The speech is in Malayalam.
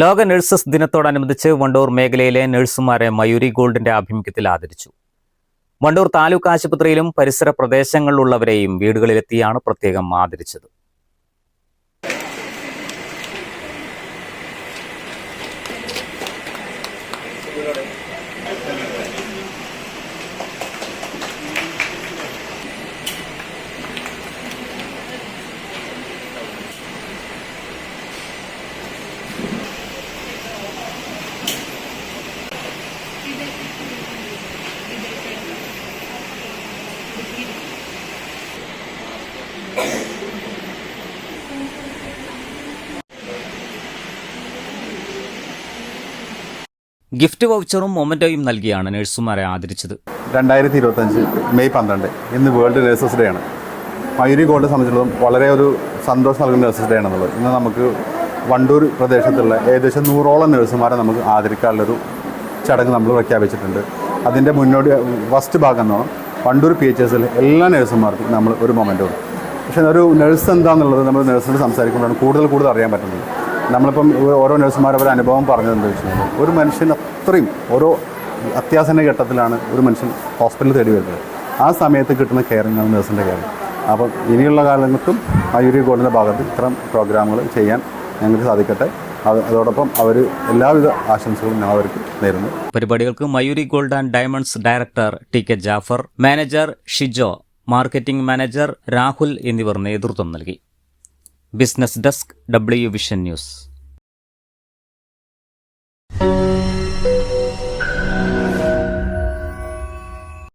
ലോക നഴ്സസ് ദിനത്തോടനുബന്ധിച്ച് വണ്ടൂർ മേഖലയിലെ നഴ്സുമാരെ മയൂരി ഗോൾഡിന്റെ ആഭിമുഖ്യത്തിൽ ആദരിച്ചു. വണ്ടൂർ താലൂക്ക് ആശുപത്രിയിലും പരിസര പ്രദേശങ്ങളിലുള്ളവരെയും വീടുകളിലെത്തിയാണ് പ്രത്യേകം ആദരിച്ചത്. ഗിഫ്റ്റ് വൗച്ചറും മൊമന്റോയും നൽകിയാണ് നഴ്സുമാരെ ആദരിച്ചത്. രണ്ടായിരത്തി ഇരുപത്തഞ്ച് മെയ് പന്ത്രണ്ട് ഇന്ന് വേൾഡ് നഴ്സസ് ഡേ ആണ്. മയൂരി ഗോൾഡ് സംബന്ധിച്ചിടത്തോളം വളരെ ഒരു സന്തോഷം നൽകുന്ന നഴ്സസ് ഡേ ആണെന്നുള്ളത്. ഇന്ന് നമുക്ക് വണ്ടൂർ പ്രദേശത്തുള്ള ഏകദേശം നൂറോളം നഴ്സുമാരെ നമുക്ക് ആദരിക്കാനുള്ളൊരു ചടങ്ങ് നമ്മൾ പ്രഖ്യാപിച്ചിട്ടുണ്ട്. അതിന്റെ മുന്നോടി ഫസ്റ്റ് ഭാഗം എന്നോണം വണ്ടൂർ പി എച്ച് എല്ലാ നഴ്സുമാർക്കും നമ്മൾ ഒരു മൊമെന്റ് കൊടുക്കും. പക്ഷേ ഒരു നഴ്സ് എന്താണെന്നുള്ളത് നമ്മൾ നഴ്സിനോട് സംസാരിക്കുമ്പോഴാണ് കൂടുതൽ കൂടുതൽ അറിയാൻ പറ്റുന്നത്. നമ്മളിപ്പം ഓരോ നഴ്സുമാർ അവരുടെ അനുഭവം പറഞ്ഞതെന്ന് വെച്ച് കഴിഞ്ഞാൽ ഒരു മനുഷ്യൻ അത്രയും ഓരോ അത്യാസന്ന ഘട്ടത്തിലാണ് ഒരു മനുഷ്യൻ ഹോസ്പിറ്റലിൽ തേടി വരുന്നത്. ആ സമയത്ത് കിട്ടുന്ന കെയറിംഗ് ആണ് നഴ്സിന്റെ കെയറിംഗ് അപ്പം ഇനിയുള്ള കാലങ്ങൾക്കും മയൂരി ഗോൾഡിന്റെ ഭാഗത്ത് ഇത്തരം പ്രോഗ്രാമുകൾ ചെയ്യാൻ ഞങ്ങൾക്ക് സാധിക്കട്ടെ. അത് അതോടൊപ്പം അവർ എല്ലാവിധ ആശംസകളും ഞാൻ അവർക്ക് നേരുന്നു. പരിപാടികൾക്ക് Mayuri gold and diamonds director T K Jafar manager Shijo marketing manager Rahul എന്നിവർ നേതൃത്വം നൽകി. Business desk W vision news.